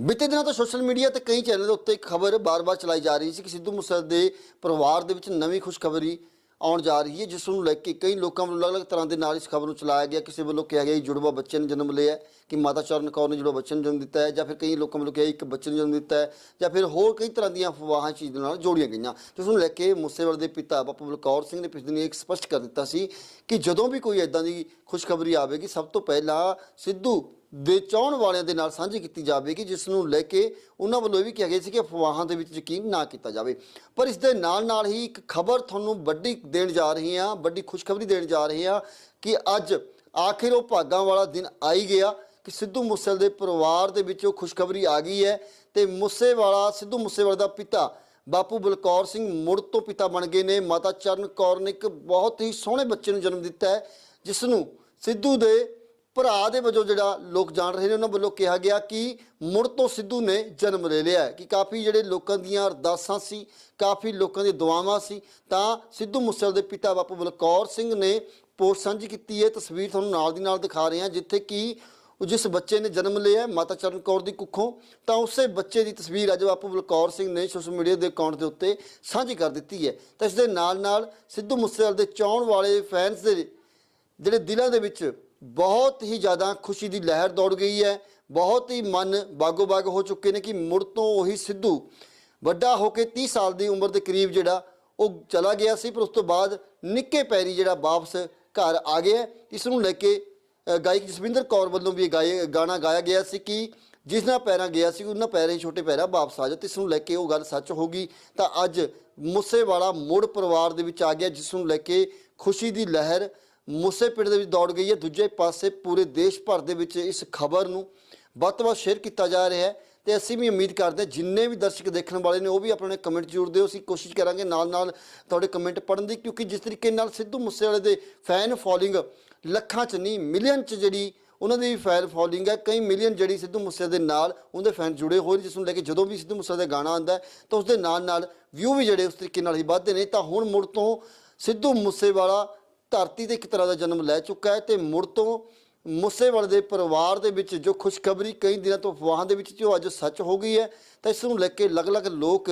ਬੀਤੇ ਦਿਨਾਂ ਤੋਂ ਸੋਸ਼ਲ ਮੀਡੀਆ ਤੇ ਕਈ ਚੈਨਲ ਦੇ ਉੱਤੇ ਇੱਕ ਖਬਰ ਬਾਰ-ਬਾਰ ਚਲਾਈ ਜਾ ਰਹੀ ਸੀ ਕਿ ਸਿੱਧੂ ਮੂਸੇਵਾਲੇ ਦੇ ਪਰਿਵਾਰ ਦੇ ਵਿੱਚ ਨਵੀਂ ਖੁਸ਼ਖਬਰੀ ਆਉਣ ਜਾ ਰਹੀ ਹੈ, ਜਿਸ ਨੂੰ ਲੈ ਕੇ ਕਈ ਲੋਕਾਂ ਵੱਲੋਂ ਅਲੱਗ-ਅਲੱਗ ਤਰ੍ਹਾਂ ਦੇ ਨਾਲ ਇਸ ਖਬਰ ਨੂੰ ਚਲਾਇਆ ਗਿਆ। ਕਿਸੇ ਵੱਲੋਂ ਕਿਹਾ ਗਿਆ ਕਿ ਜੁੜਵਾ ਬੱਚੇ ਨੇ ਜਨਮ ਲਿਆ ਕਿ ਮਾਤਾ ਚਰਨ ਕੌਰ ਨੇ ਜੁੜਵਾ ਬੱਚੇ ਨੂੰ ਜਨਮ ਦਿੱਤਾ ਹੈ, ਜਾਂ ਫਿਰ ਕਈ ਲੋਕਾਂ ਵੱਲੋਂ ਕਿਹਾ ਇੱਕ ਬੱਚੇ ਨੂੰ ਜਨਮ ਦਿੱਤਾ ਹੈ, ਜਾਂ ਫਿਰ ਹੋਰ ਕਈ ਤਰ੍ਹਾਂ ਦੀਆਂ ਅਫਵਾਹਾਂ ਚੀਜ਼ ਨਾਲ ਜੋੜੀਆਂ ਗਈਆਂ। ਜਿਸ ਨੂੰ ਲੈ ਕੇ ਮੂਸੇਵਾਲੇ ਦੇ ਪਿਤਾ ਬਾਪੂ ਬਲਕੌਰ ਸਿੰਘ ਨੇ ਪਿਛਲੇ ਦਿਨੀ ਇੱਕ ਸਪਸ਼ਟ ਕਰ ਦਿੱਤਾ ਸੀ ਕਿ ਜਦੋਂ ਵੀ ਕੋਈ ਐਦਾਂ ਦੀ ਖੁਸ਼ਖਬਰੀ ਆਵੇਗੀ, ਸਭ ਤੋਂ ਪਹਿਲਾਂ ਸਿੱਧੂ ਦੇ ਚਾਹਣ ਵਾਲਿਆਂ ਦੇ ਨਾਲ ਸਾਂਝੀ ਕੀਤੀ ਜਾਵੇਗੀ, ਜਿਸ ਨੂੰ ਲੈ ਕੇ ਉਹਨਾਂ ਵੱਲੋਂ ਇਹ ਵੀ ਕਿਹਾ ਗਿਆ ਸੀ ਕਿ ਅਫਵਾਹਾਂ ਦੇ ਵਿੱਚ ਯਕੀਨ ਨਾ ਕੀਤਾ ਜਾਵੇ। ਪਰ ਇਸ ਦੇ ਨਾਲ ਨਾਲ ਹੀ ਇੱਕ ਖਬਰ ਤੁਹਾਨੂੰ ਵੱਡੀ ਦੇਣ ਜਾ ਰਹੀ ਹਾਂ, ਵੱਡੀ ਖੁਸ਼ਖਬਰੀ ਦੇਣ ਜਾ ਰਹੀ ਹਾਂ ਕਿ ਅੱਜ ਆਖਿਰ ਉਹ ਭਾਗਾਂ ਵਾਲਾ ਦਿਨ ਆਈ ਗਿਆ ਕਿ ਸਿੱਧੂ ਮੂਸੇਵਾਲੇ ਦੇ ਪਰਿਵਾਰ ਦੇ ਵਿੱਚ ਉਹ ਖੁਸ਼ਖਬਰੀ ਆ ਗਈ ਹੈ ਤੇ ਮੂਸੇਵਾਲਾ, ਸਿੱਧੂ ਮੂਸੇਵਾਲੇ ਦਾ ਪਿਤਾ ਬਾਪੂ ਬਲਕੌਰ ਸਿੰਘ ਮੁੜ ਤੋਂ ਪਿਤਾ ਬਣ ਗਏ ਨੇ। ਮਾਤਾ ਚਰਨ ਕੌਰ ਨੇ ਇੱਕ ਬਹੁਤ ਹੀ ਸੋਹਣੇ ਬੱਚੇ ਨੂੰ ਜਨਮ ਦਿੱਤਾ ਹੈ, ਜਿਸ ਨੂੰ ਸਿੱਧੂ ਦੇ ਭਰਾ ਦੇ ਵਜੋਂ ਜਿਹੜਾ ਲੋਕ ਜਾਣ ਰਹੇ ਨੇ, ਉਹਨਾਂ ਵੱਲੋਂ ਕਿਹਾ ਗਿਆ ਕਿ ਮੁੜ ਤੋਂ ਸਿੱਧੂ ਨੇ ਜਨਮ ਲੈ ਲਿਆ ਕਿ ਕਾਫੀ ਜਿਹੜੇ ਲੋਕਾਂ ਦੀਆਂ ਅਰਦਾਸਾਂ ਸੀ, ਕਾਫੀ ਲੋਕਾਂ ਦੀ ਦੁਆਵਾਂ ਸੀ, ਤਾਂ ਸਿੱਧੂ ਮੂਸੇਵਾਲੇ ਦੇ ਪਿਤਾ ਬਾਪੂ ਬਲਕੌਰ ਸਿੰਘ ਨੇ ਪੋਸਟ ਸਾਂਝੀ ਕੀਤੀ ਹੈ। ਤਸਵੀਰ ਤੁਹਾਨੂੰ ਨਾਲ ਦੀ ਨਾਲ ਦਿਖਾ ਰਹੇ ਹਾਂ, ਜਿੱਥੇ ਕਿ ਜਿਸ ਬੱਚੇ ਨੇ ਜਨਮ ਲਿਆ ਮਾਤਾ ਚਰਨ ਕੌਰ ਦੀ ਕੁੱਖੋਂ, ਤਾਂ ਉਸੇ ਬੱਚੇ ਦੀ ਤਸਵੀਰ ਅੱਜ ਬਾਪੂ ਬਲਕੌਰ ਸਿੰਘ ਨੇ ਸੋਸ਼ਲ ਮੀਡੀਆ ਦੇ ਅਕਾਊਂਟ ਦੇ ਉੱਤੇ ਸਾਂਝੀ ਕਰ ਦਿੱਤੀ ਹੈ। ਤਾਂ ਇਸ ਦੇ ਨਾਲ ਨਾਲ ਸਿੱਧੂ ਮੂਸੇਵਾਲੇ ਦੇ ਚਾਹਣ ਵਾਲੇ ਫੈਨਸ ਦੇ ਜਿਹੜੇ ਦਿਲਾਂ ਦੇ ਵਿੱਚ ਬਹੁਤ ਹੀ ਜ਼ਿਆਦਾ ਖੁਸ਼ੀ ਦੀ ਲਹਿਰ ਦੌੜ ਗਈ ਹੈ। ਬਹੁਤ ਹੀ ਮਨ ਬਾਗੋ ਬਾਗ ਹੋ ਚੁੱਕੇ ਨੇ ਕਿ ਮੁੜ ਤੋਂ ਉਹੀ ਸਿੱਧੂ ਵੱਡਾ ਹੋ ਕੇ 30 ਸਾਲ ਦੀ ਉਮਰ ਦੇ ਕਰੀਬ ਜਿਹੜਾ ਉਹ ਚਲਾ ਗਿਆ ਸੀ, ਪਰ ਉਸ ਤੋਂ ਬਾਅਦ ਨਿੱਕੇ ਪੈਰੀ ਜਿਹੜਾ ਵਾਪਸ ਘਰ ਆ ਗਿਆ ਇਸ ਨੂੰ ਲੈ ਕੇ ਗਾਇਕ ਜਸਵਿੰਦਰ ਕੌਰ ਵੱਲੋਂ ਵੀ ਇਹ ਗਾਏ, ਗਾਣਾ ਗਾਇਆ ਗਿਆ ਸੀ ਕਿ ਜਿਸ ਨਾਲ ਪੈਰਾਂ ਗਿਆ ਸੀ, ਉਹਨਾਂ ਪੈਰਾਂ ਹੀ ਛੋਟੇ ਪੈਰਾਂ ਵਾਪਸ ਆ ਜਾ ਤੇ ਇਸ ਨੂੰ ਲੈ ਕੇ ਉਹ ਗੱਲ ਸੱਚ ਹੋ ਗਈ। ਤਾਂ ਅੱਜ ਮੂਸੇਵਾਲਾ ਮੁੜ ਪਰਿਵਾਰ ਦੇ ਵਿੱਚ ਆ ਗਿਆ, ਜਿਸ ਨੂੰ ਲੈ ਕੇ ਖੁਸ਼ੀ ਦੀ ਲਹਿਰ ਮੂਸੇ ਪਿੰਡ ਦੇ ਵਿੱਚ ਦੌੜ ਗਈ ਹੈ। ਦੂਜੇ ਪਾਸੇ ਪੂਰੇ ਦੇਸ਼ ਭਰ ਦੇ ਵਿੱਚ ਇਸ ਖਬਰ ਨੂੰ ਵੱਧ ਤੋਂ ਵੱਧ ਸ਼ੇਅਰ ਕੀਤਾ ਜਾ ਰਿਹਾ ਹੈ ਤੇ ਅਸੀਂ ਵੀ ਉਮੀਦ ਕਰਦੇ ਹਾਂ, ਜਿੰਨੇ ਵੀ ਦਰਸ਼ਕ ਦੇਖਣ ਵਾਲੇ ਨੇ, ਉਹ ਵੀ ਆਪਣੇ ਕਮੈਂਟ ਜ਼ਰੂਰ ਦਿਓ। ਅਸੀਂ ਕੋਸ਼ਿਸ਼ ਕਰਾਂਗੇ ਨਾਲ ਨਾਲ ਤੁਹਾਡੇ ਕਮੈਂਟ ਪੜਨ ਦੀ, ਕਿਉਂਕਿ ਜਿਸ ਤਰੀਕੇ ਨਾਲ ਸਿੱਧੂ ਮੂਸੇਵਾਲੇ ਦੇ ਫੈਨ ਫੋਲੋਇੰਗ ਲੱਖਾਂ ਚ ਨਹੀਂ ਮਿਲੀਅਨ ਚ ਜਿਹੜੀ ਉਹਨਾਂ ਦੀ ਫੈਨ ਫੋਲੋਇੰਗ ਹੈ, ਕਈ ਮਿਲੀਅਨ ਜਿਹੜੀ ਸਿੱਧੂ ਮੂਸੇਵਾਲੇ ਦੇ ਨਾਲ ਉਹਦੇ ਫੈਨ ਜੁੜੇ ਹੋਏ ਨੇ, ਜਿਸ ਨੂੰ ਲੈ ਕੇ ਜਦੋਂ ਵੀ ਸਿੱਧੂ ਮੂਸੇਵਾਲੇ ਦਾ ਗਾਣਾ ਆਉਂਦਾ ਤਾਂ ਉਸ ਦੇ ਨਾਲ ਨਾਲ ਵਿਊ ਵੀ ਜਿਹੜੇ ਉਸ ਤਰੀਕੇ ਨਾਲ ਹੀ ਵੱਧਦੇ ਨੇ। ਤਾਂ ਹੁਣ ਮੁੜ ਤੋਂ ਸਿੱਧੂ ਮੂਸੇਵਾਲਾ ਧਰਤੀ ਤੇ ਇੱਕ ਤਰ੍ਹਾਂ ਦਾ ਜਨਮ ਲੈ ਚੁੱਕਾ ਹੈ ਤੇ ਮੁੜ ਤੋਂ ਮੂਸੇਵਾਲੇ ਦੇ ਪਰਿਵਾਰ ਦੇ ਵਿੱਚ ਜੋ ਖੁਸ਼ਖਬਰੀ ਕਈ ਦਿਨਾਂ ਤੋਂ ਅਫਵਾਹਾਂ ਦੇ ਵਿੱਚ ਜੋ ਅੱਜ ਸੱਚ ਹੋ ਗਈ ਹੈ ਤਾਂ ਇਸ ਨੂੰ ਲੈ ਕੇ ਅਲੱਗ-ਅਲੱਗ ਲੋਕ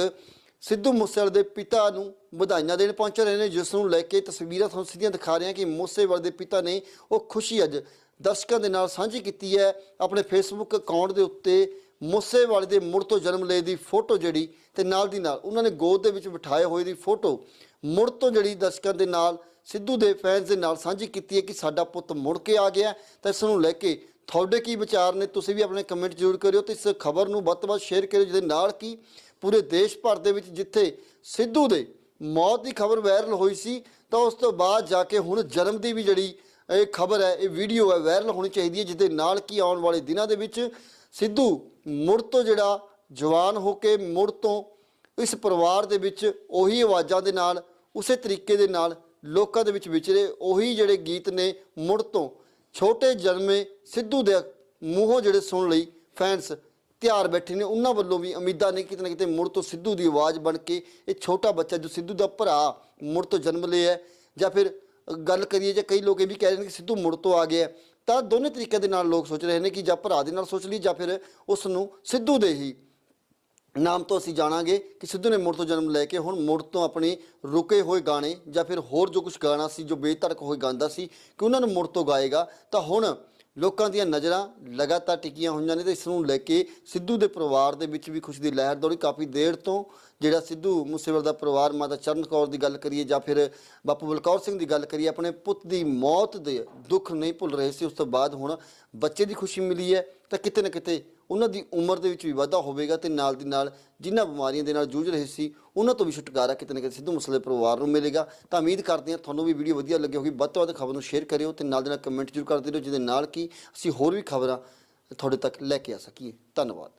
ਸਿੱਧੂ ਮੂਸੇਵਾਲੇ ਦੇ ਪਿਤਾ ਨੂੰ ਵਧਾਈਆਂ ਦੇਣ ਪਹੁੰਚ ਰਹੇ ਨੇ, ਜਿਸ ਨੂੰ ਲੈ ਕੇ ਤਸਵੀਰਾਂ ਤੁਹਾਨੂੰ ਸਿੱਧੀਆਂ ਦਿਖਾ ਰਹੇ ਹਾਂ ਕਿ ਮੂਸੇਵਾਲੇ ਦੇ ਪਿਤਾ ਨੇ ਉਹ ਖੁਸ਼ੀ ਅੱਜ ਦਰਸ਼ਕਾਂ ਦੇ ਨਾਲ ਸਾਂਝੀ ਕੀਤੀ ਹੈ। ਆਪਣੇ ਫੇਸਬੁੱਕ ਅਕਾਊਂਟ ਦੇ ਉੱਤੇ ਮੂਸੇਵਾਲੇ ਦੇ ਮੁੜ ਤੋਂ ਜਨਮ ਲਏ ਦੀ ਫੋਟੋ ਜਿਹੜੀ ਤੇ ਨਾਲ ਦੀ ਨਾਲ ਉਹਨਾਂ ਨੇ ਗੋਦ ਦੇ ਵਿੱਚ ਬਿਠਾਏ ਹੋਏ ਦੀ ਫੋਟੋ ਮੁੜ ਤੋਂ ਜਿਹੜੀ ਦਰਸ਼ਕਾਂ ਦੇ ਨਾਲ, ਸਿੱਧੂ ਦੇ ਫੈਨਸ ਦੇ ਨਾਲ ਸਾਂਝੀ ਕੀਤੀ ਹੈ ਕਿ ਸਾਡਾ ਪੁੱਤ ਮੁੜ ਕੇ ਆ ਗਿਆ ਤਾਂ ਇਸ ਨੂੰ ਲੈ ਕੇ ਤੁਹਾਡੇ ਕੀ ਵਿਚਾਰ ਨੇ? ਤੁਸੀਂ ਵੀ ਆਪਣੇ ਕਮੈਂਟ ਜ਼ਰੂਰ ਕਰਿਓ ਤੇ ਇਸ ਖਬਰ ਨੂੰ ਵੱਧ ਤੋਂ ਵੱਧ ਸ਼ੇਅਰ ਕਰਿਓ ਜਿਹਦੇ ਨਾਲ ਕਿ ਪੂਰੇ ਦੇਸ਼ ਭਰ ਦੇ ਵਿੱਚ ਜਿੱਥੇ ਸਿੱਧੂ ਦੇ ਮੌਤ ਦੀ ਖਬਰ ਵਾਇਰਲ ਹੋਈ ਸੀ, ਤਾਂ ਉਸ ਤੋਂ ਬਾਅਦ ਜਾ ਕੇ ਹੁਣ ਜਨਮ ਦੀ ਵੀ ਜਿਹੜੀ ਇਹ ਖਬਰ ਹੈ, ਇਹ ਵੀਡੀਓ ਹੈ ਵਾਇਰਲ ਹੋਣੀ ਚਾਹੀਦੀ ਹੈ ਜਿਹਦੇ ਨਾਲ ਕਿ ਆਉਣ ਵਾਲੇ ਦਿਨਾਂ ਦੇ ਵਿੱਚ ਸਿੱਧੂ ਮੁੜ ਤੋਂ ਜਿਹੜਾ ਜਵਾਨ ਹੋ ਕੇ ਮੁੜ ਤੋਂ ਇਸ ਪਰਿਵਾਰ ਦੇ ਵਿੱਚ ਉਹੀ ਆਵਾਜ਼ਾਂ ਦੇ ਨਾਲ, ਉਸੇ ਤਰੀਕੇ ਦੇ ਨਾਲ ਲੋਕਾਂ ਦੇ ਵਿੱਚ ਵਿਚਰੇ ਉਹੀ ਜਿਹੜੇ ਗੀਤ ਨੇ ਮੁੜ ਤੋਂ ਛੋਟੇ ਜਨਮੇ ਸਿੱਧੂ ਦੇ ਮੂੰਹੋਂ ਜਿਹੜੇ ਸੁਣ ਲਈ ਫੈਨਸ ਤਿਆਰ ਬੈਠੇ ਨੇ, ਉਹਨਾਂ ਵੱਲੋਂ ਵੀ ਉਮੀਦਾਂ ਨੇ ਕਿਤੇ ਨਾ ਕਿਤੇ ਮੁੜ ਤੋਂ ਸਿੱਧੂ ਦੀ ਆਵਾਜ਼ ਬਣ ਕੇ ਇਹ ਛੋਟਾ ਬੱਚਾ ਜੋ ਸਿੱਧੂ ਦਾ ਭਰਾ ਮੁੜ ਤੋਂ ਜਨਮ ਲਿਆ ਜਾਂ ਫਿਰ ਗੱਲ ਕਰੀਏ ਜੇ ਕਈ ਲੋਕ ਇਹ ਵੀ ਕਹਿ ਰਹੇ ਨੇ ਕਿ ਸਿੱਧੂ ਮੁੜ ਤੋਂ ਆ ਗਿਆ ਤਾਂ ਦੋਨੇ ਤਰੀਕੇ ਦੇ ਨਾਲ ਲੋਕ ਸੋਚ ਰਹੇ ਨੇ ਕਿ ਜਾਂ ਭਰਾ ਦੇ ਨਾਲ ਸੋਚ ਲਈ ਜਾਂ ਫਿਰ ਉਸ ਨੂੰ ਸਿੱਧੂ ਦੇ ਹੀ ਨਾਮ ਤੋਂ ਅਸੀਂ ਜਾਣਾਂਗੇ ਕਿ ਸਿੱਧੂ ਨੇ ਮੁੜ ਤੋਂ ਜਨਮ ਲੈ ਕੇ ਹੁਣ ਮੁੜ ਤੋਂ ਆਪਣੇ ਰੁਕੇ ਹੋਏ ਗਾਣੇ ਜਾਂ ਫਿਰ ਹੋਰ ਜੋ ਕੁਝ ਗਾਣਾ ਸੀ, ਜੋ ਬੇਧੜਕ ਹੋਏ ਗਾਉਂਦਾ ਸੀ, ਕਿ ਉਹਨਾਂ ਨੂੰ ਮੁੜ ਤੋਂ ਗਾਏਗਾ, ਤਾਂ ਹੁਣ ਲੋਕਾਂ ਦੀਆਂ ਨਜ਼ਰਾਂ ਲਗਾਤਾਰ ਟਿਕੀਆਂ ਹੋਈਆਂ ਨੇ ਤੇ ਇਸ ਨੂੰ ਲੈ ਕੇ ਸਿੱਧੂ ਦੇ ਪਰਿਵਾਰ ਦੇ ਵਿੱਚ ਵੀ ਖੁਸ਼ੀ ਦੀ ਲਹਿਰ ਦੌੜੀ। ਕਾਫੀ ਦੇਰ ਤੋਂ ਜਿਹੜਾ ਸਿੱਧੂ ਮੂਸੇਵਾਲੇ ਦਾ ਪਰਿਵਾਰ ਮਾਤਾ ਚਰਨ ਕੌਰ ਦੀ ਗੱਲ ਕਰੀਏ ਜਾਂ ਫਿਰ ਬਾਪੂ ਬਲਕੌਰ ਸਿੰਘ ਦੀ ਗੱਲ ਕਰੀਏ, ਆਪਣੇ ਪੁੱਤ ਦੀ ਮੌਤ ਦੇ ਦੁੱਖ ਨਹੀਂ ਭੁੱਲ ਰਹੇ ਸੀ। ਉਸ ਤੋਂ ਬਾਅਦ ਹੁਣ ਬੱਚੇ ਦੀ ਖੁਸ਼ੀ ਮਿਲੀ ਹੈ ਤਾਂ ਕਿਤੇ ਨਾ ਕਿਤੇ ਉਹਨਾਂ ਦੀ ਉਮਰ ਦੇ ਵਿੱਚ ਵੀ ਵਾਧਾ ਹੋਵੇਗਾ ਤੇ ਨਾਲ ਦੀ ਨਾਲ ਜਿਨ੍ਹਾਂ ਬਿਮਾਰੀਆਂ ਦੇ ਨਾਲ ਜੂਝ ਰਹੇ ਸੀ, ਉਹਨਾਂ ਤੋਂ ਵੀ ਛੁਟਕਾਰਾ ਕਿਤੇ ਨਾ ਕਿਤੇ ਸਿੱਧੂ ਮੂਸੇਵਾਲੇ ਪਰਿਵਾਰ ਨੂੰ ਮਿਲੇਗਾ। ਤਾਂ ਉਮੀਦ ਕਰਦੇ ਹਾਂ ਤੁਹਾਨੂੰ ਵੀ ਵੀਡੀਓ ਵਧੀਆ ਲੱਗੀ ਹੋਗੀ ਵੱਧ ਤੋਂ ਵੱਧ ਖਬਰ ਨੂੰ ਸ਼ੇਅਰ ਕਰਿਓ ਤੇ ਨਾਲ ਦੀ ਨਾਲ ਕਮੈਂਟ ਜ਼ਰੂਰ ਕਰਦੇ ਰਹੋ ਜਿਹਦੇ ਨਾਲ ਕਿ ਅਸੀਂ ਹੋਰ ਵੀ ਖਬਰਾਂ ਤੁਹਾਡੇ ਤੱਕ ਲੈ ਕੇ ਆ ਸਕੀਏ। ਧੰਨਵਾਦ।